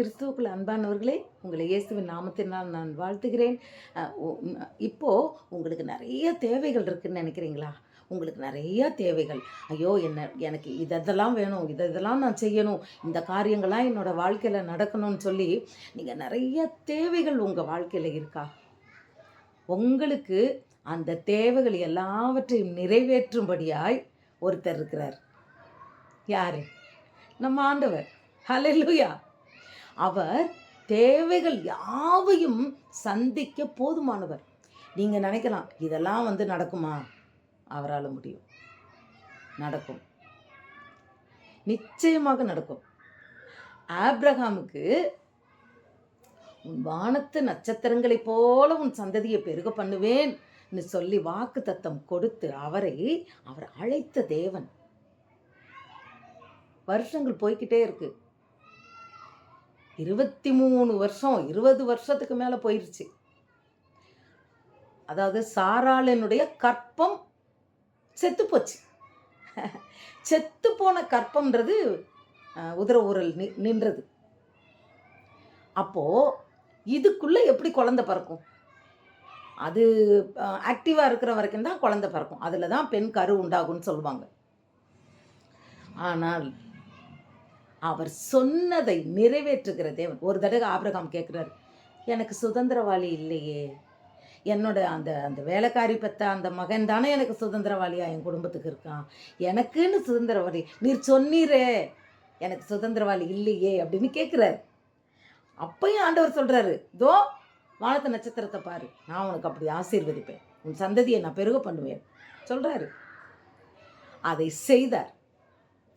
கிறிஸ்துவுக்குள் அன்பானவர்களே உங்களை இயேசுவின் நாமத்தினால் நான் வாழ்த்துகிறேன். இப்போது இப்போ உங்களுக்கு நிறைய தேவைகள் இருக்குதுன்னு நினைக்கிறீங்களா? உங்களுக்கு நிறைய தேவைகள். ஐயோ என்ன எனக்கு இதெல்லாம் வேணும் இதை இதெல்லாம் நான் செய்யணும் இந்த காரியங்கள்லாம் என்னோடய வாழ்க்கையில் நடக்கணும்னு சொல்லி நீங்கள் நிறைய தேவைகள் உங்கள் வாழ்க்கையில் இருக்கா? உங்களுக்கு அந்த தேவைகள் எல்லாவற்றையும் நிறைவேற்றும்படியாய் ஒருத்தர் இருக்கிறார். யார்? நம்ம ஆண்டவர். ஹalleluya. அவர் தேவைகள் யாவையும் சந்திக்க போதுமானவர். நீங்கள் நினைக்கலாம் இதெல்லாம் வந்து நடக்குமா? அவரால் முடியும். நடக்கும். நிச்சயமாக நடக்கும். ஆப்ரஹாமுக்கு உன் வானத்து நட்சத்திரங்களைப் போல உன் சந்ததியை பெருக பண்ணுவேன் சொல்லி வாக்கு தத்தம் கொடுத்து அவரை அவர் அழைத்த தேவன். வருஷங்கள் போய்க்கிட்டே இருக்குது இருபத்தி மூணு வருஷம் இருபது வருஷத்துக்கு மேலே போயிடுச்சு அதாவது சாராளனுடைய கற்பம் செத்து போச்சு. செத்து போன கற்பம்ன்றது அஹ், உதர ஊரல் நி நின்றது. அப்போ இதுக்குள்ள எப்படி குழந்தை பிறக்கும்? அது ஆக்டிவாக இருக்கிற வரைக்கும் தான் குழந்தை பிறக்கும். அதில் தான் பெண் கரு உண்டாகும்னு சொல்லுவாங்க. ஆனால் அவர் சொன்னதை நிறைவேற்றுகிற தேவன். ஒரு தடவை ஆபிரகாம் கேட்குறாரு எனக்கு சுதந்திரவாளி இல்லையே. என்னோட அந்த அந்த வேலைக்காரி பெற்ற அந்த மகன் தானே எனக்கு சுதந்திரவாளியா? என் குடும்பத்துக்கு இருக்கான். எனக்குன்னு சுதந்திரவாளி. நீர் சொன்னீரே எனக்கு சுதந்திரவாளி இல்லையே அப்படின்னு கேட்குறாரு. அப்பையும் ஆண்டவர் சொல்கிறாரு தோ வானத்து நட்சத்திரத்தை பாரு. நான் உனக்கு அப்படி ஆசீர்வதிப்பேன். உன் சந்ததியை நான் பெருக பண்ணுவேன். சொல்கிறாரு அதை செய்தார்.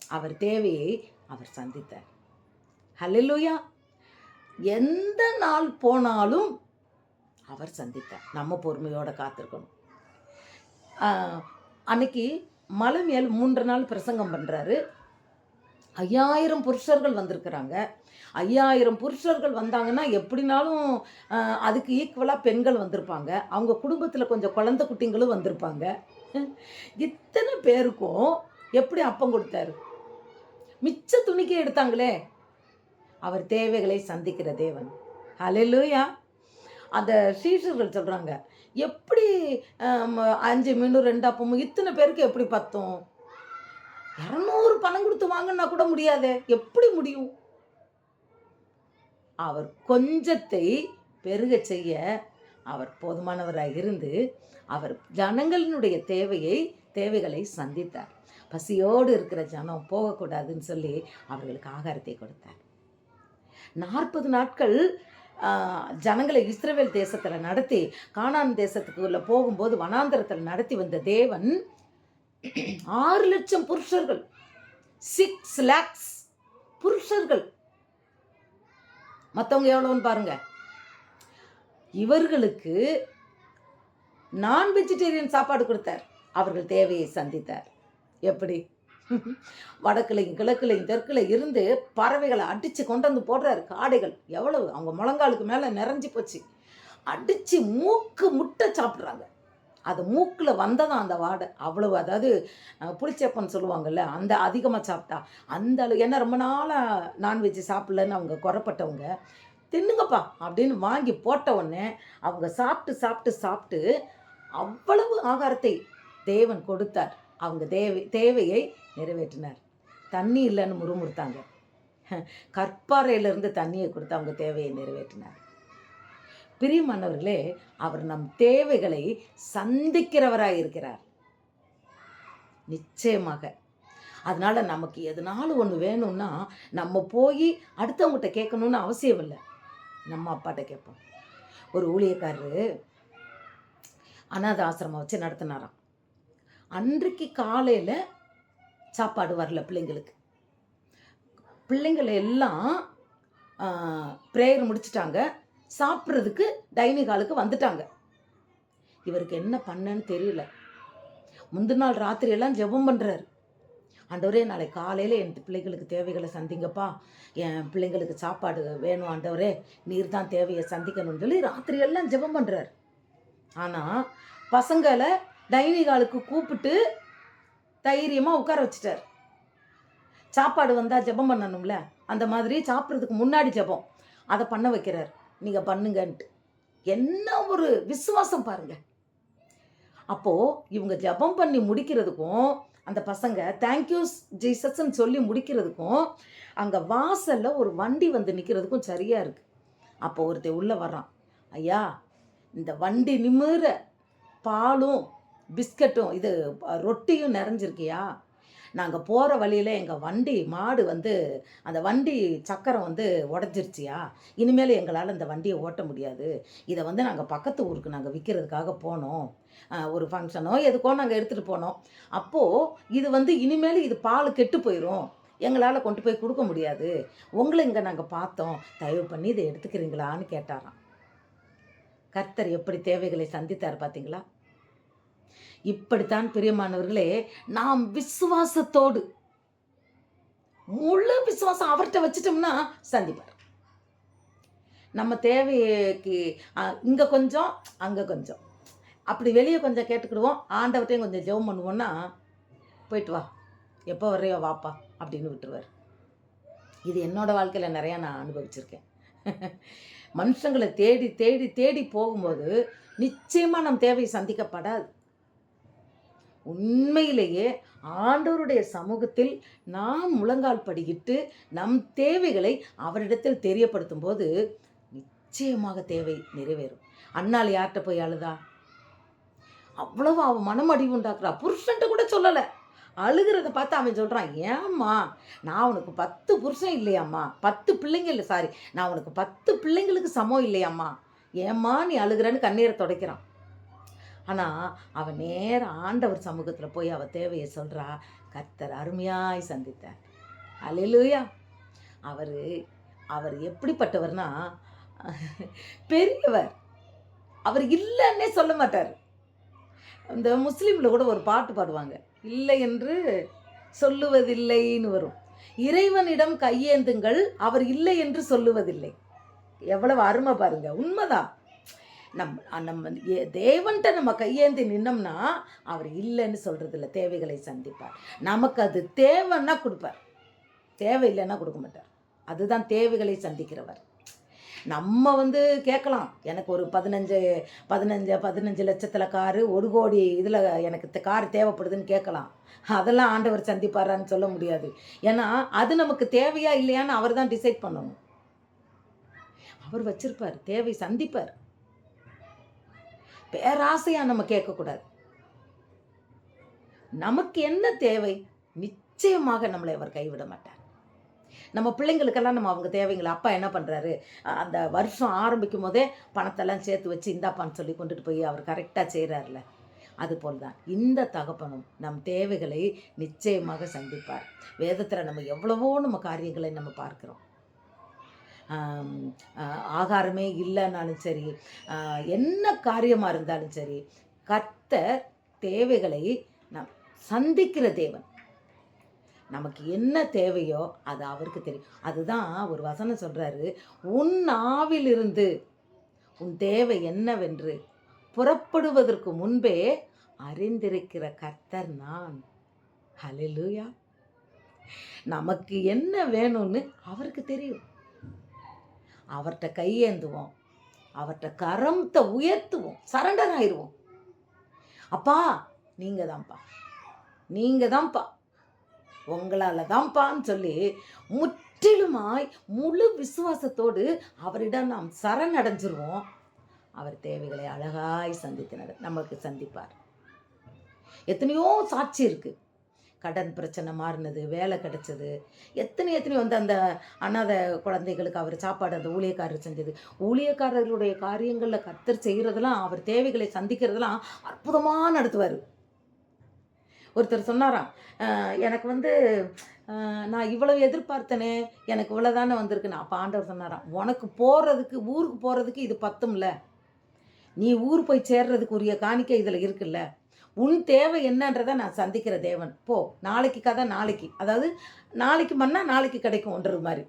அவர் தேவையை அவர் சந்தித்தார். ஹalleluya. எந்த நாள் போனாலும் அவர் சந்தித்தார். நம்ம பொறுமையோடு காத்திருக்கணும். அன்னைக்கு மலை மேல் மூன்று நாள் பிரசங்கம் பண்ணுறாரு ஐயாயிரம் புருஷர்கள் வந்திருக்கிறாங்க. ஐயாயிரம் புருஷர்கள் வந்தாங்கன்னா எப்படினாலும் அதுக்கு ஈக்குவலாக பெண்கள் வந்திருப்பாங்க. அவங்க குடும்பத்தில் கொஞ்சம் குழந்தை குட்டிங்களும் வந்திருப்பாங்க. இத்தனை பேருக்கும் எப்படி அப்பம் கொடுத்தாரு? மிச்ச துணிக்கே எடுத்தாங்களே. அவர் தேவைகளை சந்திக்கிற தேவன். அலையிலூயா அந்த சீஷர்கள் சொல்கிறாங்க எப்படி அஞ்சு மீன் ரெண்டு அப்பமும் இத்தனை பேருக்கு எப்படி பத்தும்? இரநூறு பணம் கொடுத்து வாங்கினா கூட முடியாதே. எப்படி முடியும்? அவர் கொஞ்சத்தை பெருக செய்ய அவர் போதுமானவராக இருந்து அவர் ஜனங்களினுடைய தேவையை தேவைகளை சந்தித்தார். பசியோடு இருக்கிற ஜனம் போகக்கூடாதுன்னு சொல்லி அவர்களுக்கு ஆகாரத்தை கொடுத்தார். நாற்பது நாட்கள் ஜனங்களை இஸ்ரேல் தேசத்தில் நடத்தி கானான் தேசத்துக்குள்ளே போகும்போது வனாந்தரத்தில் நடத்தி வந்த தேவன் ஆறு லட்சம் புருஷர்கள் சிக்ஸ் லேக்ஸ் புருஷர்கள். மற்றவங்க எவ்வளோன்னு பாருங்க. இவர்களுக்கு நான் வெஜிடேரியன் சாப்பாடு கொடுத்தார். அவர்கள் தேவையை சந்தித்தார். எப்படி? வடக்குலையும் கிழக்குலையும் தெற்குல இருந்து பறவைகளை அடித்து கொண்டு வந்து போடுறாரு காடைகள். எவ்வளவு? அவங்க முழங்காலுக்கு மேலே நிறைஞ்சு போச்சு. அடித்து மூக்கு முட்டை சாப்பிட்றாங்க. அது மூக்கில் வந்ததான் அந்த வாடை. அவ்வளவு அதாவது புளிச்சப்பன்னு சொல்லுவாங்கல்ல அந்த அதிகமாக சாப்பிட்டா. அந்த அளவு ஏன்னா ரொம்ப நாளாக நான்வெஜ் சாப்பிட்லன்னு அவங்க குறப்பட்டவங்க தின்னுங்கப்பா அப்படின்னு வாங்கி போட்ட உடனே அவங்க சாப்பிட்டு சாப்பிட்டு சாப்பிட்டு அவ்வளவு ஆகாரத்தை தேவன் கொடுத்தார். அவங்க தேவை தேவையை நிறைவேற்றினார். தண்ணி இல்லைன்னு முறுமுறுத்தாங்க. கற்பாறையிலிருந்து தண்ணியை கொடுத்து அவங்க தேவையை நிறைவேற்றினார். பிரியமானவர்களே அவர் நம் தேவைகளை சந்திக்கிறவராக இருக்கிறார். நிச்சயமாக. அதனால் நமக்கு எதனாலும் ஒன்று வேணும்னா நம்ம போய் அடுத்தவங்ககிட்ட கேட்கணும்னு அவசியம் இல்லை. நம்ம அப்பாட்ட கேட்போம். ஒரு ஊழியக்காரரு அனாத ஆசிரமம் வச்சு நடத்தினாராம். அன்றைக்கு காலையில் சாப்பாடு வரல பிள்ளைங்களுக்கு. பிள்ளைங்களை எல்லாம் ப்ரேயர் முடிச்சிட்டாங்க. சாப்பிட்றதுக்கு டைனிங் ஹாலுக்கு வந்துட்டாங்க. இவருக்கு என்ன பண்ணன்னு தெரியல. முந்தின நாள் ராத்திரியெல்லாம் ஜெபம் பண்ணுறாரு ஆண்டவரே நாளை காலையில் என் பிள்ளைகளுக்கு தேவைகளை சந்திங்கப்பா. என் பிள்ளைங்களுக்கு சாப்பாடு வேணும் ஆண்டவரே நீர் தான் தேவையை சந்திக்கணும்னு சொல்லி ராத்திரியெல்லாம் ஜெபம் பண்ணுறாரு ஆனால் பசங்களை டைனிங் ஹாலுக்கு கூப்பிட்டு தைரியமாக உட்கார வச்சுட்டார். சாப்பாடு வந்தால் ஜெபம் பண்ணணும்ல? அந்த மாதிரி சாப்பிட்றதுக்கு முன்னாடி ஜெபம். அதை பண்ண வைக்கிறார். நீங்கள் பண்ணுங்கன்ட்டு. என்ன ஒரு விசுவாசம் பாருங்க. அப்போது இவங்க ஜெபம் பண்ணி முடிக்கிறதுக்கும் அந்த பசங்க தேங்க்யூ ஜீசஸ்ன்னு சொல்லி முடிக்கிறதுக்கும் அங்கே வாசலில் ஒரு வண்டி வந்து நிற்கிறதுக்கும் சரியாக இருக்குது அப்போ ஒருத்தர் உள்ளே வர்றான். ஐயா இந்த வண்டி நிமிர பாலும் பிஸ்கட்டும் இது ரொட்டியும் நிறைஞ்சிருக்கியா? நாங்கள் போகிற வழியில் எங்கள் வண்டி மாடு வந்து அந்த வண்டி சக்கரம் வந்து உடஞ்சிருச்சியா? இனிமேல் எங்களால் இந்த வண்டியை ஓட்ட முடியாது. இதை வந்து நாங்கள் பக்கத்து ஊருக்கு நாங்கள் விற்கிறதுக்காக போனோம். ஒரு ஃபங்க்ஷனோ எதுக்கோ நாங்கள் எடுத்துகிட்டு போனோம். அப்போது இது வந்து இனிமேல் இது பால் கெட்டு போயிடும் எங்களால் கொண்டு போய் கொடுக்க முடியாது. உங்களை இங்கே நாங்கள் பார்த்தோம். தயவு பண்ணி இதை எடுத்துக்கிறீங்களான்னு கேட்டாராம். கர்த்தர் எப்படி தேவைகளை சந்தித்தார் பார்த்தீங்களா இப்படித்தான் பிரியமானவர்களே நாம் விசுவாசத்தோடு முழு விசுவாசம் அவர்கிட்ட வச்சிட்டோம்னா சந்திப்பார். நம்ம தேவைக்கு இங்கே கொஞ்சம் அங்கே கொஞ்சம். அப்படி வெளியே கொஞ்சம் கேட்டுக்கிடுவோம் ஆண்டவர்கிட்டையும் கொஞ்சம் ஜெபம் பண்ணுவோன்னா போயிட்டு வா எப்போ வர்றியோ வாப்பா அப்படின்னு விட்டுருவார். இது என்னோடய வாழ்க்கையில் நிறையா நான் அனுபவிச்சிருக்கேன். மனுஷங்களை தேடி தேடி தேடி போகும்போது நிச்சயமாக நம் தேவை சந்திக்கப்படாது. உண்மையிலேயே ஆண்டவருடைய சமூகத்தில் நாம் முழங்கால் படிக்கிட்டு நம் தேவைகளை அவரிடத்தில் தெரியப்படுத்தும் போது நிச்சயமாக தேவை நிறைவேறும். அண்ணால் யார்கிட்ட போய் அழுதா? அவ்வளவு அவன் மனமடிவு உண்டாக்குறா. புருஷன்ட்டு கூட சொல்லலை. அழுகிறத பார்த்து அவன் சொல்கிறான் ஏம்மா நான் உனக்கு பத்து புருஷன் இல்லையாம்மா. பத்து பிள்ளைங்க இல்லை சாரி நான் உனக்கு பத்து பிள்ளைங்களுக்கு சமம் இல்லையாம்மா. ஏம்மா நீ அழுகிறன்னு கண்ணீரை துடைக்கிறான். ஆனால் அவன் நேராக ஆண்டவர் சமூகத்தில் போய் அவள் தேவையை சொல்கிறா கத்தர் அருமையாய் சந்தித்தார். அல்லேலூயா அவர் அவர் எப்படிப்பட்டவர்னா பெரியவர். அவர் இல்லைன்னே சொல்ல மாட்டார். இந்த முஸ்லீமில் கூட ஒரு பாட்டு பாடுவாங்க. இல்லை என்று சொல்லுவதில்லைன்னு வரும். இறைவனிடம் கையேந்துங்கள் அவர் இல்லை என்று சொல்லுவதில்லை. எவ்வளவு அருமை பாருங்க. உண்மைதான். நம் நம்ம ஏ- தேவன்கிட்ட நம்ம கையேந்தி நின்னோம்னா அவர் இல்லைன்னு சொல்கிறது இல்லை தேவைகளை சந்திப்பார். நமக்கு அது தேவைன்னா கொடுப்பார். தேவை இல்லைன்னா கொடுக்க மாட்டார். அதுதான் தேவைகளை சந்திக்கிறவர். நம்ம வந்து கேட்கலாம் எனக்கு ஒரு பதினஞ்சு பதினஞ்சு பதினஞ்சு லட்சத்தில் காரு ஒரு கோடி இதில் எனக்கு கார் தேவைப்படுதுன்னு கேட்கலாம். அதெல்லாம் ஆண்டவர் சந்திப்பாரான்னு சொல்ல முடியாது. ஏன்னா அது நமக்கு தேவையா இல்லையான்னு அவர் தான் டிசைட் பண்ணணும். அவர் வச்சிருப்பார் தேவை சந்திப்பார். பேராசையாக நம்ம கேட்கக்கூடாது. நமக்கு என்ன தேவை? நிச்சயமாக நம்மளை அவர் கைவிட மாட்டார். நம்ம பிள்ளைங்களுக்கெல்லாம் நம்ம அவங்க தேவைங்களை அப்பா என்ன பண்ணுறாரு அந்த வருஷம் ஆரம்பிக்கும் போதே பணத்தெல்லாம் சேர்த்து வச்சு இந்தாப்பான்னு சொல்லி கொண்டுட்டு போய் அவர் கரெக்டாக செய்கிறார்ல அதுபோல் தான் இந்த தகப்பனும் நம் தேவைகளை நிச்சயமாக சந்திப்பார். வேதத்தில் நம்ம எவ்வளவோ நம்ம காரியங்களை நம்ம பார்க்குறோம். ஆகாரமே இல்லைன்னாலும் சரி என்ன காரியமாக இருந்தாலும் சரி கர்த்தர் தேவைகளை நம் சந்திக்கிற தேவன். நமக்கு என்ன தேவையோ அது அவருக்கு தெரியும். அதுதான் ஒரு வசனம் சொல்கிறாரு உன் ஆவிலிருந்து உன் தேவை என்னவென்று புறப்படுவதற்கு முன்பே அறிந்திருக்கிற கர்த்தர் நான். ஹalleluya நமக்கு என்ன வேணும்னு அவருக்கு தெரியும். அவர்கிட்ட கையேந்துவோம். அவர்கிட்ட கரம்த்தை உயர்த்துவோம். சரண்டர் ஆயிடுவோம் அப்பா நீங்கள் தான்ப்பா நீங்கள் தான்ப்பா உங்களால் தான்ப்பான்னு சொல்லி முற்றிலுமாய் முழு விசுவாசத்தோடு அவரிடம் நாம் சரணடைஞ்சிருவோம். அவர் தேவைகளை அழகாய் சந்தித்து நட நம்மளுக்கு சந்திப்பார். எத்தனையோ சாட்சி இருக்குது கடன் பிரச்சனை மாறினது வேலை கிடைச்சது. எத்தனை எத்தனை வந்து அந்த அனாத குழந்தைகளுக்கு அவர் சாப்பாடு அந்த ஊழியக்காரர் செஞ்சது. ஊழியக்காரர்களுடைய காரியங்களில் கத்தர் செய்கிறதெல்லாம் அவர் தேவைகளை சந்திக்கிறதெல்லாம் அற்புதமாக நடத்துவார். ஒருத்தர் சொன்னாராம் எனக்கு வந்து நான் இவ்வளவு எதிர்பார்த்தனே எனக்கு இவ்வளோதானே வந்திருக்குன்னு அப்போ ஆண்டவர் சொன்னாராம் உனக்கு போகிறதுக்கு ஊருக்கு போகிறதுக்கு இது பத்தும்ல. நீ ஊர் போய் சேர்றதுக்கு உரிய காணிக்கை இதில் இருக்குல்ல. உன் தேவை என்னன்றதை நான் சந்திக்கிற தேவன். போ நாளைக்கு கதை நாளைக்கு. அதாவது நாளைக்கு மண்ணா நாளைக்கு கிடைக்கும்ன்றது மாதிரி.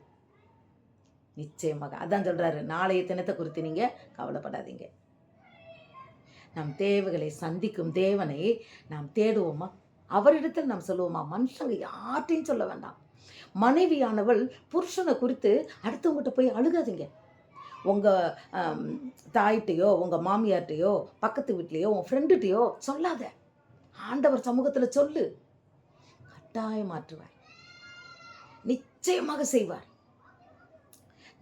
நிச்சயமாக. அதான் சொல்கிறாரு நாளைய தினத்தை குறித்து நீங்கள் கவலைப்படாதீங்க. நம் தேவைகளை சந்திக்கும் தேவனை நாம் தேடுவோமா? அவரிடத்தில் நாம் சொல்லுவோமா? மனுஷங்க யார்ட்டையும் சொல்ல வேண்டாம். மனைவியானவள் புருஷனை குறித்து அடுத்தவங்ககிட்ட போய் அழுகாதீங்க. உங்கள் தாயிட்டையோ உங்கள் மாமியார்ட்டையோ பக்கத்து வீட்லேயோ உன் ஃப்ரெண்டுகிட்டையோ சொல்லாத. ஆண்டவர் சமூகத்தில் சொல்லு. கட்டாயம் மாற்றுவார். நிச்சயமாக செய்வார்.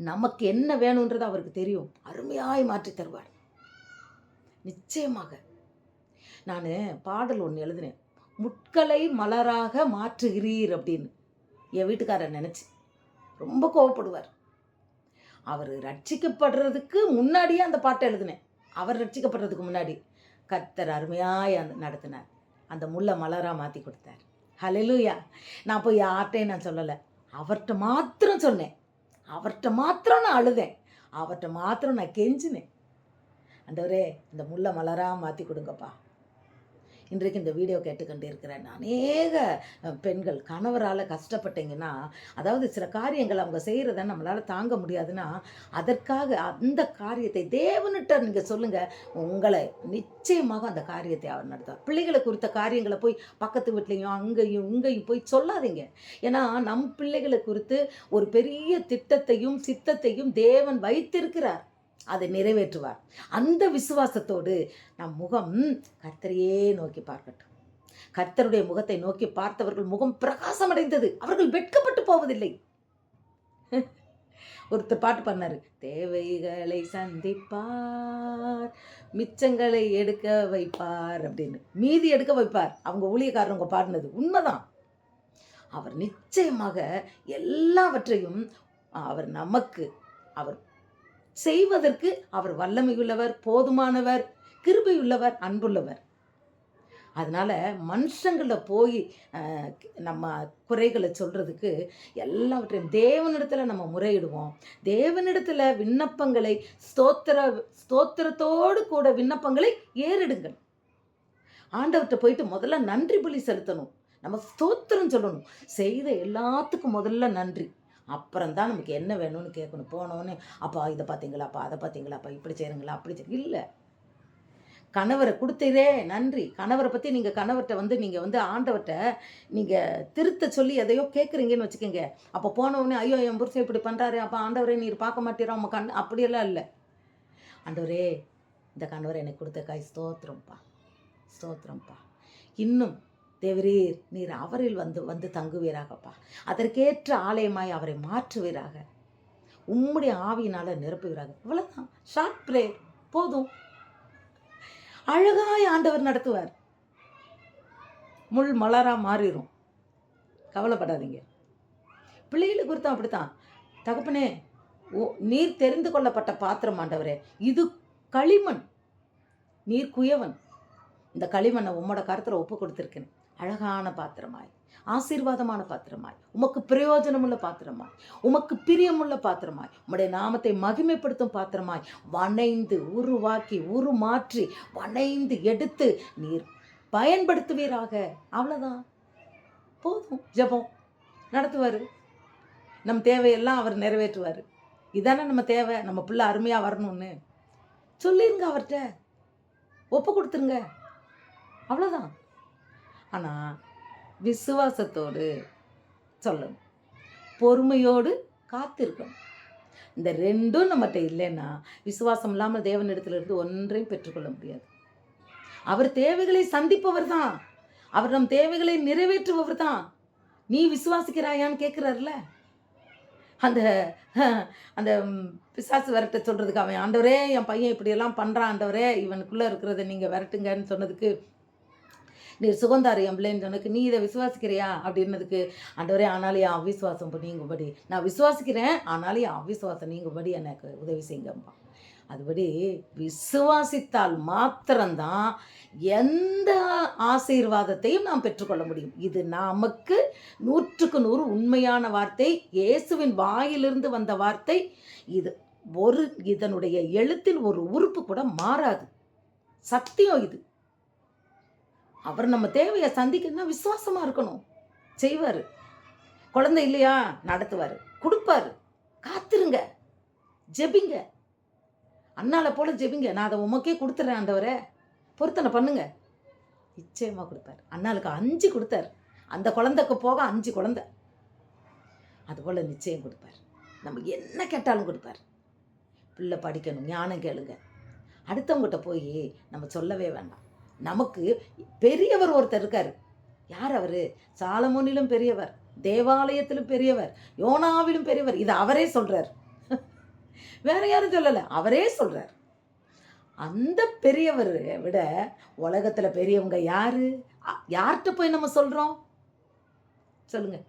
நமக்கு என்ன வேணுன்றது அவருக்கு தெரியும். அருமையாய் மாற்றி தருவார். நிச்சயமாக. நான் பாடல் ஒன்று எழுதினேன். முட்களை மலராக மாற்றுகிறீர் அப்படின்னு. என் வீட்டுக்காரர் நினச்சி. ரொம்ப கோவப்படுவார். அவர் ரட்சிக்கப்படுறதுக்கு முன்னாடியே அந்த பாட்டை எழுதினேன். அவர் ரட்சிக்கப்படுறதுக்கு முன்னாடி. கத்தர் அருமையாக நடத்தினார். அந்த முல்லை மலராக மாற்றி கொடுத்தார். ஹalleluya நான் போய் யார்கிட்டையும் நான் சொல்லலை. அவர்கிட்ட மாத்திரம் சொன்னேன். அவர்கிட்ட மாத்திரம் நான் அழுதேன். அவர்கிட்ட மாத்திரம் நான் கெஞ்சினேன். அந்தவரே இந்த முல்லை மலராக மாற்றி கொடுங்கப்பா. இன்றைக்கு இந்த வீடியோ கேட்டுக்கொண்டு இருக்கிறேன் அநேக பெண்கள் கணவரால் கஷ்டப்பட்டீங்கன்னா அதாவது சில காரியங்கள் அவங்க செய்கிறத நம்மளால் தாங்க முடியாதுன்னா அதற்காக அந்த காரியத்தை தேவன்கிட்ட நீங்கள் சொல்லுங்கள் உங்களை நிச்சயமாக அந்த காரியத்தை அவர் நடத்துவார். பிள்ளைகளை குறித்த காரியங்களை போய் பக்கத்து வீட்லேயும் அங்கேயும் இங்கேயும் போய் சொல்லாதீங்க. ஏன்னா நம் பிள்ளைகளை குறித்து ஒரு பெரிய திட்டத்தையும் சித்தத்தையும் தேவன் வைத்திருக்கிறார். அதை நிறைவேற்றுவார். அந்த விசுவாசத்தோடு நம் முகம் கர்த்தரையே நோக்கி பார்க்கட்டும். கர்த்தருடைய முகத்தை நோக்கி பார்த்தவர்கள் முகம் பிரகாசமடைந்தது. அவர்கள் வெட்கப்பட்டு போவதில்லை. ஒருத்தர் பாட்டு பண்ணாரு தேவைகளை சந்திப்பார் மிச்சங்களை எடுக்க வைப்பார் அப்படின்னு. மீதி எடுக்க வைப்பார். அவங்க ஊழியக்காரங்க பாடினது உண்மைதான். அவர் நிச்சயமாக எல்லாவற்றையும் அவர் நமக்கு அவர் செய்வதற்கு அவர் வல்லமையுள்ளவர் போதுமானவர் கிருபையுள்ளவர் அன்புள்ளவர். அதனால் மனுஷங்களில் போய் நம்ம குறைகளை சொல்கிறதுக்கு எல்லாவற்றையும் தேவனிடத்தில் நம்ம முறையிடுவோம். தேவனிடத்தில் விண்ணப்பங்களை ஸ்தோத்திர ஸ்தோத்திரத்தோடு கூட விண்ணப்பங்களை ஏறிடுங்கள். ஆண்டவர்கிட்ட போயிட்டு முதல்ல நன்றி பலி செலுத்தணும். நம்ம ஸ்தோத்திரம் சொல்லணும். செய்த எல்லாத்துக்கும் முதல்ல நன்றி. அப்புறம் தான் நமக்கு என்ன வேணும்னு கேட்கணும். போனோன்னு அப்பா இதை பார்த்தீங்களாப்பா அதை பார்த்தீங்களாப்பா இப்படி செய்கிறீங்களா அப்படி செய் இல்லை. கணவரை கொடுத்ததே நன்றி. கணவரை பற்றி நீங்கள் கணவர்கிட்ட வந்து நீங்கள் வந்து ஆண்டவர்கிட்ட நீங்கள் திருத்த சொல்லி எதையோ கேட்குறீங்கன்னு வச்சுக்கோங்க. அப்போ போனவுடனே ஐயோ என் புருஷன் இப்படி பண்ணுறாரு அப்போ ஆண்டவரே நீர் பார்க்க மாட்டீரா? உங்கள் கண் அப்படியெல்லாம் இல்லை. ஆண்டவரே இந்த கணவரை எனக்கு கொடுத்த காய் ஸ்தோத்திரம்ப்பா. ஸ்தோத்திரம்ப்பா. இன்னும் தேவரீர் நீர் அவரில் வந்து வந்து தங்குவீராகப்பா. அதற்கேற்ற ஆலயமாய் அவரை மாற்றுவீராக. உம்முடைய ஆவியினால் நிரப்புகிறாங்க இவ்வளோதான் ஷார்ட் ப்ரேயர் போதும். அழகாய் ஆண்டவர் நடத்துவார். முள் மலராக மாறிடும் கவலைப்படாதீங்க. பிள்ளைகளுக்கு குறித்தும் அப்படித்தான். தகப்பனே ஓ நீர் தெரிந்து கொள்ளப்பட்ட பாத்திரம் ஆண்டவரே. இது களிமண். நீர் குயவன். இந்த களிமண்ணை உம்மோட கருத்தில் ஒப்பு கொடுத்துருக்கேன். அழகான பாத்திரமாய் ஆசீர்வாதமான பாத்திரமாய் உமக்கு பிரயோஜனமுள்ள பாத்திரமாய் உமக்கு பிரியமுள்ள பாத்திரமாய் உம்முடைய நாமத்தை மகிமைப்படுத்தும் பாத்திரமாய் வனைந்து உருவாக்கி உருமாற்றி வனைந்து எடுத்து நீர் பயன்படுத்துவீராக. அவ்வளோதான் போதும். ஜெபம். நடத்துவார். நம் தேவையெல்லாம் அவர் நிறைவேற்றுவார். இதானே நம்ம தேவை. நம்ம பிள்ளை அருமையாக வரணும்னு. சொல்லிருங்க அவர்கிட்ட. ஒப்பு கொடுத்துருங்க. அவ்வளோதான் ஆனால் விசுவாசத்தோடு சொல்லணும். பொறுமையோடு காத்திருக்கணும். இந்த ரெண்டும் நம்மகிட்ட இல்லைன்னா விசுவாசம் இல்லாமல் தேவனிடத்திலிருந்து ஒன்றையும் பெற்றுக்கொள்ள முடியாது. அவர் தேவைகளை சந்திப்பவர் தான். அவர் நம் தேவைகளை நிறைவேற்றுபவர் தான். நீ விசுவாசிக்கிறாயான்னு கேட்குறாருல? அந்த அந்த பிசாசு விரட்ட சொல்கிறதுக்கு அவன் ஆண்டவரே என் பையன் இப்படியெல்லாம் பண்ணுறான் ஆண்டவரே இவனுக்குள்ளே இருக்கிறத நீங்கள் விரட்டுங்கன்னு சொன்னதுக்கு நீர் சுகந்தாரு என் நீ இதை விசுவாசிக்கிறியா? அப்படின்னதுக்கு ஆண்டவரே ஆனாலே என் அவிசுவாசம் இப்போ நீங்கும்படி. நான் விசுவாசிக்கிறேன் ஆனாலே என் அவிசுவாசம் நீங்கும்படி எனக்கு உதவி செய்யுங்கப்பா. அதுபடி விசுவாசித்தால் மாத்திரம்தான் எந்த ஆசீர்வாதத்தையும் நாம் பெற்றுக்கொள்ள முடியும். இது நமக்கு நூற்றுக்கு நூறு உண்மையான வார்த்தை இயேசுவின் வாயிலிருந்து வந்த வார்த்தை. இது ஒரு இதனுடைய எழுத்தில் ஒரு உறுப்பு கூட மாறாது. சத்தியம் இது. அவர் நம்ம தேவையை சந்திக்கணும்னா விசுவாசமாக இருக்கணும். செய்வார். குழந்தை இல்லையா? நடத்துவார். கொடுப்பாரு. காத்துருங்க. ஜெபிங்க. அண்ணால போல ஜெபிங்க. நான் அதை உமக்கே கொடுத்துட்றேன் ஆண்டவரே. பொருத்தனை பண்ணுங்க. நிச்சயமாக கொடுத்தார் அண்ணாளுக்கு அஞ்சு கொடுத்தார். அந்த குழந்தைக்கு போக அஞ்சு குழந்தை. அதுபோல் நிச்சயம் கொடுப்பார். நம்ம என்ன கேட்டாலும் கொடுப்பார். பிள்ளை படிக்கணும் ஞானம் கேளுங்க. அடுத்தவங்ககிட்ட போய் நம்ம சொல்லவே வேண்டாம். நமக்கு பெரியவர் ஒருத்தர் இருக்கார். யார் அவர்? சாலமோனிலும் பெரியவர் தேவாலயத்திலும் பெரியவர் யோனாவிலும் பெரியவர். இது அவரே சொல்கிறார் வேற யாரும் சொல்லலை அவரே சொல்கிறார் அந்த பெரியவரை விட உலகத்தில் பெரியவங்க யாரு? யார்கிட்ட போய் நம்ம சொல்கிறோம் சொல்லுங்க.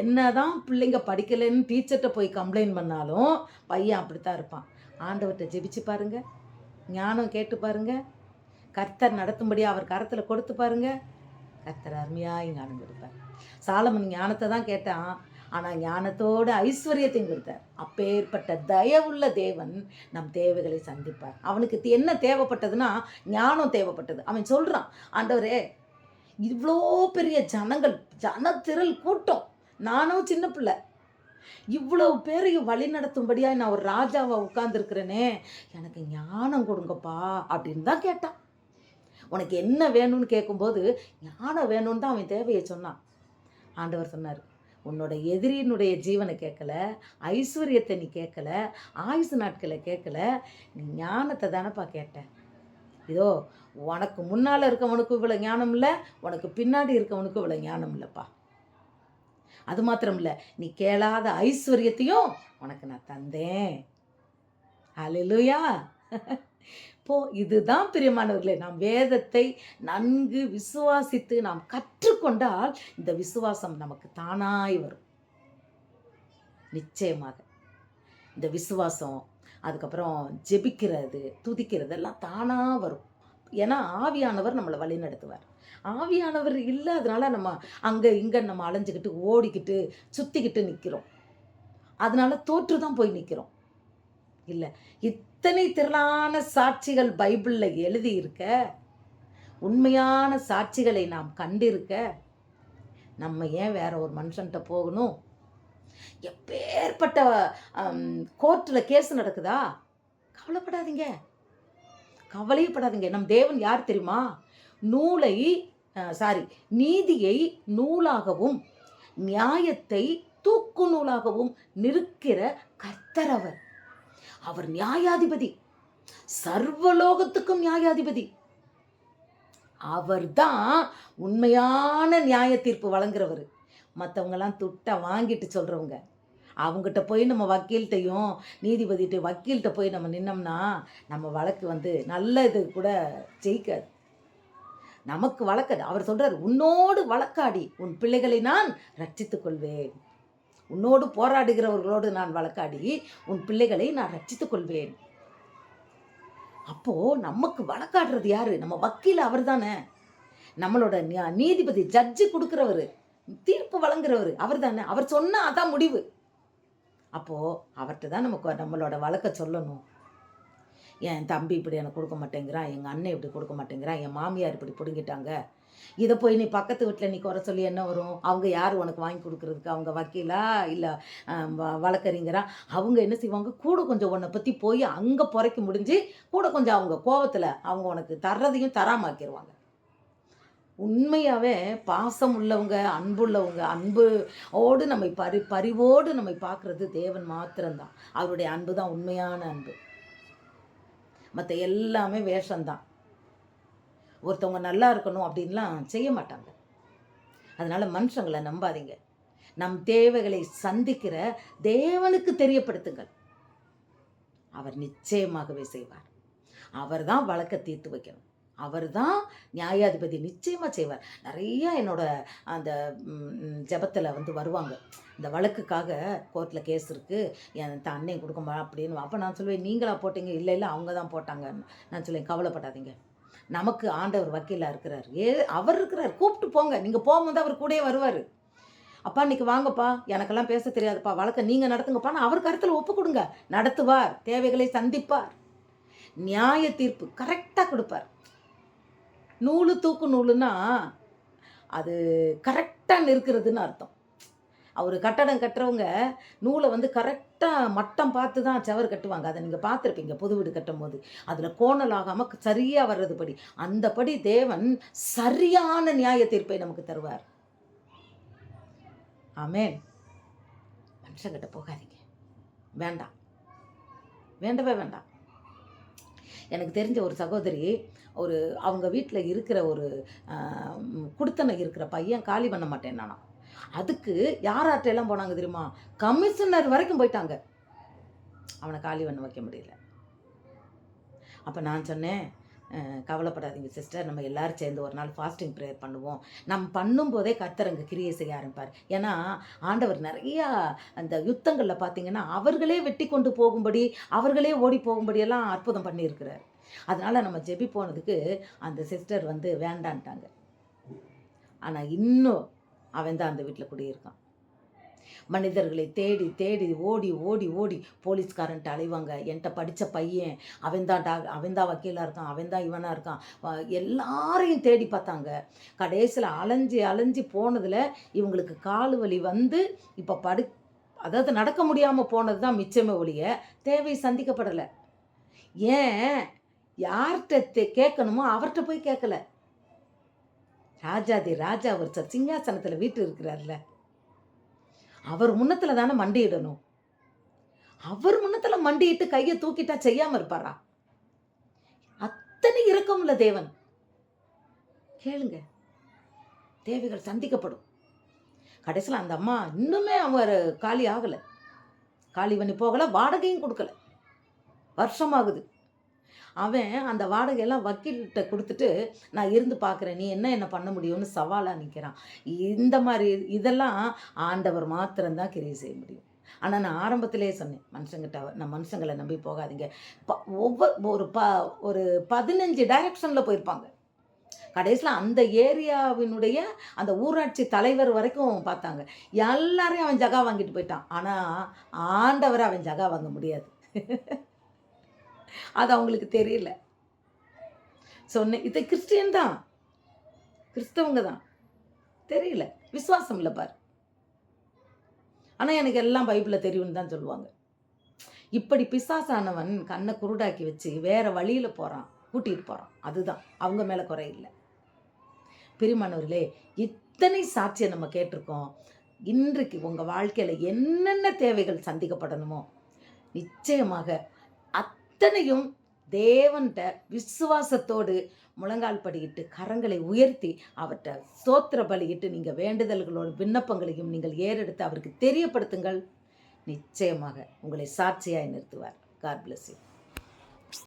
என்னதான் பிள்ளைங்க படிக்கலைன்னு டீச்சர்கிட்ட போய் கம்ப்ளைண்ட் பண்ணாலும் பையன் அப்படித்தான் இருப்பான். ஆண்டவர்கிட்ட ஜெபிச்சு பாருங்க. ஞானம் கேட்டு பாருங்கள் கர்த்தர் நடத்தும்படி அவர் கரத்தில் கொடுத்து பாருங்க. கர்த்தர் அருமையாக ஞானம் கொடுத்தார் சாலமன் ஞானத்தை தான் கேட்டான். ஆனால் ஞானத்தோட ஐஸ்வர்யத்தையும் கொடுத்தார். அப்பேற்பட்ட தயவுள்ள தேவன் நம் தேவைகளை சந்திப்பார். அவனுக்கு என்ன தேவைப்பட்டதுன்னா ஞானம் தேவைப்பட்டது. அவன் சொல்கிறான் ஆண்டவரே இவ்வளோ பெரிய ஜனங்கள் ஜனத்திரள் கூட்டம். நானும் சின்ன பிள்ளை. இவ்வளவு பேரையும் வழி நடத்தும்படியாக நான் ஒரு ராஜாவை உட்கார்ந்துருக்கிறேனே. எனக்கு ஞானம் கொடுங்கப்பா அப்படின்னு தான் கேட்டான். உனக்கு என்ன வேணும்னு கேட்கும்போது ஞானம் வேணும்னு தான் அவன் தேவையை சொன்னான். ஆண்டவர் சொன்னார் உன்னோட எதிரியினுடைய ஜீவனை கேட்கல ஐஸ்வர்யத்தை நீ கேட்கல ஆயுசு நாட்களை கேட்கல நீ ஞானத்தை தானப்பா கேட்ட. இதோ உனக்கு முன்னால் இருக்கவனுக்கு இவ்வளோ ஞானம் இல்லை உனக்கு பின்னாடி இருக்கவனுக்கு இவ்வளோ ஞானம் இல்லைப்பா. அது மாத்திரம் இல்லை நீ கேளாத ஐஸ்வர்யத்தையும் உனக்கு நான் தந்தேன். ஹalleluya. அப்போது இதுதான் பிரியமானவர்களே நாம் வேதத்தை நன்கு விசுவாசித்து நாம் கற்றுக்கொண்டால் இந்த விசுவாசம் நமக்கு தானாய் வரும். நிச்சயமாக. இந்த விசுவாசம் அதுக்கப்புறம் ஜெபிக்கிறது துதிக்கிறது எல்லாம் தானாக வரும். ஏன்னா ஆவியானவர் நம்மளை வழி நடத்துவார். ஆவியானவர் இல்லாதனால நம்ம அங்கே இங்கே நம்ம அலைஞ்சிக்கிட்டு ஓடிக்கிட்டு சுற்றிக்கிட்டு நிற்கிறோம் அதனால தோற்று தான் போய் நிற்கிறோம் இல்லை இத்தனை திரளான சாட்சிகள் பைபிளில் எழுதி இருக்க உண்மையான சாட்சிகளை நாம் கண்டிருக்க? நம்ம ஏன் வேற ஒரு மனுஷன்கிட்ட போகணும்? எப்பேற்பட்ட கோர்ட்டில் கேஸ் நடக்குதா? கவலைப்படாதீங்க. கவலையப்படாதீங்க. நம் தேவன் யார் தெரியுமா? நூலை சாரி நீதியை நூலாகவும் நியாயத்தை தூக்கு நூலாகவும் நிற்கிற கர்த்தரவர் அவர் நியாயாதிபதி. சர்வலோகத்துக்கும் நியாயாதிபதி. அவர்தான் உண்மையான நியாய தீர்ப்பு வழங்குறவர். மற்றவங்கெல்லாம் துட்டை வாங்கிட்டு சொல்கிறவங்க அவங்ககிட்ட போய் நம்ம வக்கீல்கிட்டையும் நீதிபதிகிட்ட வக்கீல்கிட்ட போய் நம்ம நின்னோம்னா நம்ம வழக்கு வந்து நல்ல இது கூட ஜெயிக்காது. நமக்கு வழக்காது. அவர் சொல்கிறார் உன்னோடு வழக்காடி உன் பிள்ளைகளை நான் ரட்சித்துக் கொள்வேன் உன்னோடு போராடுகிறவர்களோடு நான் வழக்காடி உன் பிள்ளைகளை நான் ரட்சித்துக் கொள்வேன். அப்போ நமக்கு வழக்காடுறது யாரு? நம்ம வக்கீல் அவர் தானே. நம்மளோட நியா- நீதிபதி ஜட்ஜு கொடுக்குறவர் தீர்ப்பு வழங்குறவர் அவர் தானே. அவர் சொன்னால் அதான் முடிவு. அப்போது அவர்கிட்ட தான் நமக்கு நம்மளோட வழக்க சொல்லணும். என் தம்பி இப்படி எனக்கு கொடுக்க மாட்டேங்கிறான் எங்கள் அண்ணன் இப்படி கொடுக்க மாட்டேங்கிறான் என் மாமியார் இப்படி பிடுங்கிட்டாங்க. இதை போய் நீ பக்கத்து வீட்டில் நீ குறை சொல்லி என்ன வரும்? அவங்க யார் உனக்கு வாங்கி கொடுக்குறதுக்கு? அவங்க வக்கீலா? இல்லை வழக்கறிஞரா? அவங்க என்ன செய்வாங்க? கூட கொஞ்சம் உன்னை பற்றி போய் அங்கே புறைக்க முடிஞ்சு கூட கொஞ்சம் அவங்க கோபத்தில் அவங்க உனக்கு தர்றதையும் தராமாக்கிடுவாங்க உண்மையாகவே பாசம் உள்ளவங்க அன்புள்ளவங்க அன்பு ஓடு நம்மை பரி பரிவோடு நம்மை பார்க்குறது தேவன் மாத்திரம்தான். அவருடைய அன்பு தான் உண்மையான அன்பு. மற்ற எல்லாமே வேஷம்தான். ஒருத்தவங்க நல்லா இருக்கணும் அப்படின்லாம் செய்ய மாட்டாங்க. அதனால் மனுஷங்களை நம்பாதீங்க. நம் தேவைகளை சந்திக்கிற தேவனுக்கு தெரியப்படுத்துங்கள். அவர் நிச்சயமாகவே செய்வார். அவர் தான் வழக்கை தீர்த்து வைக்கணும். அவர் தான் நியாயாதிபதி நிச்சயமாக செய்வார். நிறைய என்னோட அந்த ஜபத்தில் வந்து வருவாங்க. இந்த வழக்குக்காக கோர்ட்டில் கேஸ் இருக்குது என் த அண்ணன் கொடுக்க அப்படின்னு. அப்போ நான் சொல்லுவேன் நீங்களாக போட்டீங்க? இல்லை இல்லை அவங்க தான் போட்டாங்கன்னு. நான் சொல்லுவேன் கவலைப்படாதீங்க. நமக்கு ஆண்டவர் வக்கீலாக இருக்கிறார். ஏ அவர் இருக்கிறார். கூப்பிட்டு போங்க. நீங்கள் போகும்போது அவர் கூடயே வருவார். அப்பா இன்னைக்கு வாங்கப்பா. எனக்கெல்லாம் பேச தெரியாதுப்பா. வழக்க நீங்கள் நடத்துங்கப்பான்னு அவர் கருத்தில் ஒப்பு கொடுங்க நடத்துவார். தேவைகளை சந்திப்பார். நியாய தீர்ப்பு கரெக்டாக கொடுப்பார். நூலு தூக்கு நூலுன்னா அது கரெக்டாக நிற்கிறதுன்னு அர்த்தம். அவர் கட்டடம் கட்டுறவங்க நூலை வந்து கரெக்டாக மட்டம் பார்த்து தான் செவர் கட்டுவாங்க. அதை நீங்கள் பார்த்துருப்பீங்க புது வீடு கட்டும் போது அதில் கோணல் ஆகாமல் சரியாக வர்றது படி. அந்தபடி தேவன் சரியான நியாய தீர்ப்பை நமக்கு தருவார். ஆமேன். மனுஷங்கிட்ட போகாதீங்க. வேண்டாம். வேண்டவே வேண்டாம். எனக்கு தெரிஞ்ச ஒரு சகோதரி ஒரு அவங்க வீட்டில் இருக்கிற ஒரு குடுத்தனை இருக்கிற பையன் காலி பண்ண மாட்டேன் நானும் அதுக்கு யாராட்ட எல்லாம் போனாங்க தெரியுமா? கமிஷனர் வரைக்கும் போயிட்டாங்க. அவனை காலி பண்ண வைக்க முடியல. அப்போ நான் சொன்னேன் கவலைப்படாதீங்க சிஸ்டர் நம்ம எல்லோரும் சேர்ந்து ஒரு நாள் ஃபாஸ்டிங் ப்ரேயர் பண்ணுவோம். நம்ம பண்ணும்போதே கர்த்தரங்க கிரியை செய்ய ஆரம்பிப்பார். ஏன்னா ஆண்டவர் நிறையா அந்த யுத்தங்களில் பார்த்தீங்கன்னா அவர்களே வெட்டி கொண்டு போகும்படி அவர்களே ஓடி போகும்படியெல்லாம் அற்புதம் பண்ணியிருக்கிறார். அதனால் நம்ம ஜெபி போனதுக்கு அந்த சிஸ்டர் வந்து வேண்டான்ட்டாங்க. ஆனால் இன்னும் அவன் தான் அந்த வீட்டில் குடியிருக்கான். மனிதர்களை தேடி தேடி ஓடி ஓடி ஓடி போலீஸ்காரன்ட்டு அலைவாங்க. என்கிட்ட படித்த பையன் அவன் தான் டாக் அவன் தான் வக்கீலாக இருக்கான் அவன் தான் இவனாக இருக்கான். எல்லாரையும் தேடி பார்த்தாங்க. கடைசியில் அலைஞ்சு அலைஞ்சு போனதில் இவங்களுக்கு கால் வலி வந்து இப்போ படு அதாவது நடக்க முடியாமல் போனது தான் மிச்சமே ஒழிய தேவை சந்திக்கப்படலை. ஏன்? யார்கிட்ட தே- கேட்கணுமோ அவர்கிட்ட போய் கேட்கல. ராஜாதி ராஜா அவர் சிங்காசனத்தில் வீட்டு இருக்கிறார்ல. அவர் முன்னத்தில் தானே மண்டியிடணும். அவர் முன்னத்தில் மண்டியிட்டு கையை தூக்கிட்டா செய்யாமல் இருப்பாரா? அத்தனை இரக்கமுள்ள தேவன். கேளுங்க. தேவைகள் சந்திக்கப்படும். கடைசியில் அந்த அம்மா இன்னுமே அவர் காலி ஆகலை. காலி பண்ணி போகலை வாடகையும் கொடுக்கல. வருஷமாகுது. அவன் அந்த வாடகையெல்லாம் வக்கீல்கிட்ட கொடுத்துட்டு நான் இருந்து பார்க்குறேன் நீ என்ன என்ன பண்ண முடியும்னு சவாலாக நிற்கிறான் இந்த மாதிரி இதெல்லாம் ஆண்டவர் மாத்திரம்தான் கிரியை செய்ய முடியும். ஆனால் நான் ஆரம்பத்திலே சொன்னேன் மனுஷங்கிட்ட நான் மனுஷங்களை நம்பி போகாதீங்க. ப ஒவ்வொரு ஒரு ப ஒரு பதினஞ்சு டைரக்ஷனில் போயிருப்பாங்க. கடைசியில் அந்த ஏரியாவினுடைய அந்த ஊராட்சி தலைவர் வரைக்கும் பார்த்தாங்க. எல்லாரையும் அவன் ஜகா வாங்கிட்டு போயிட்டான். ஆனால் ஆண்டவரை அவன் ஜகா வாங்க முடியாது. அது அவங்களுக்கு தெரியல. சொன்னேன் இது கிறிஸ்டியன் தான். கிறிஸ்தவங்க தான். தெரியல. விசுவாசம் இல்லை பார். ஆனால் எனக்கு எல்லாம் பைபிளில் தெரியும்னு தான் சொல்லுவாங்க. இப்படி பிசாசானவன் கண்ணை குருடாக்கி வச்சு வேற வழியில் போகிறான் கூட்டிகிட்டு போகிறான் அதுதான். அவங்க மேலே குறை இல்லை. பிரிமானவர்களே இத்தனை சாட்சியை நம்ம கேட்டிருக்கோம். இன்றைக்கு உங்கள் வாழ்க்கையில் என்னென்ன தேவைகள் சந்திக்கப்படணுமோ நிச்சயமாக அத்தனையும் தேவன்கிட்ட விசுவாசத்தோடு முழங்கால் படியிட்டு கரங்களை உயர்த்தி அவர்கிட்ட சோத்திர பலியிட்டு நீங்கள் வேண்டுதல்களோடு விண்ணப்பங்களையும் நீங்கள் ஏறெடுத்து அவருக்கு தெரியப்படுத்துங்கள். நிச்சயமாக உங்களை சாட்சியாய் நிறுத்துவார். God bless you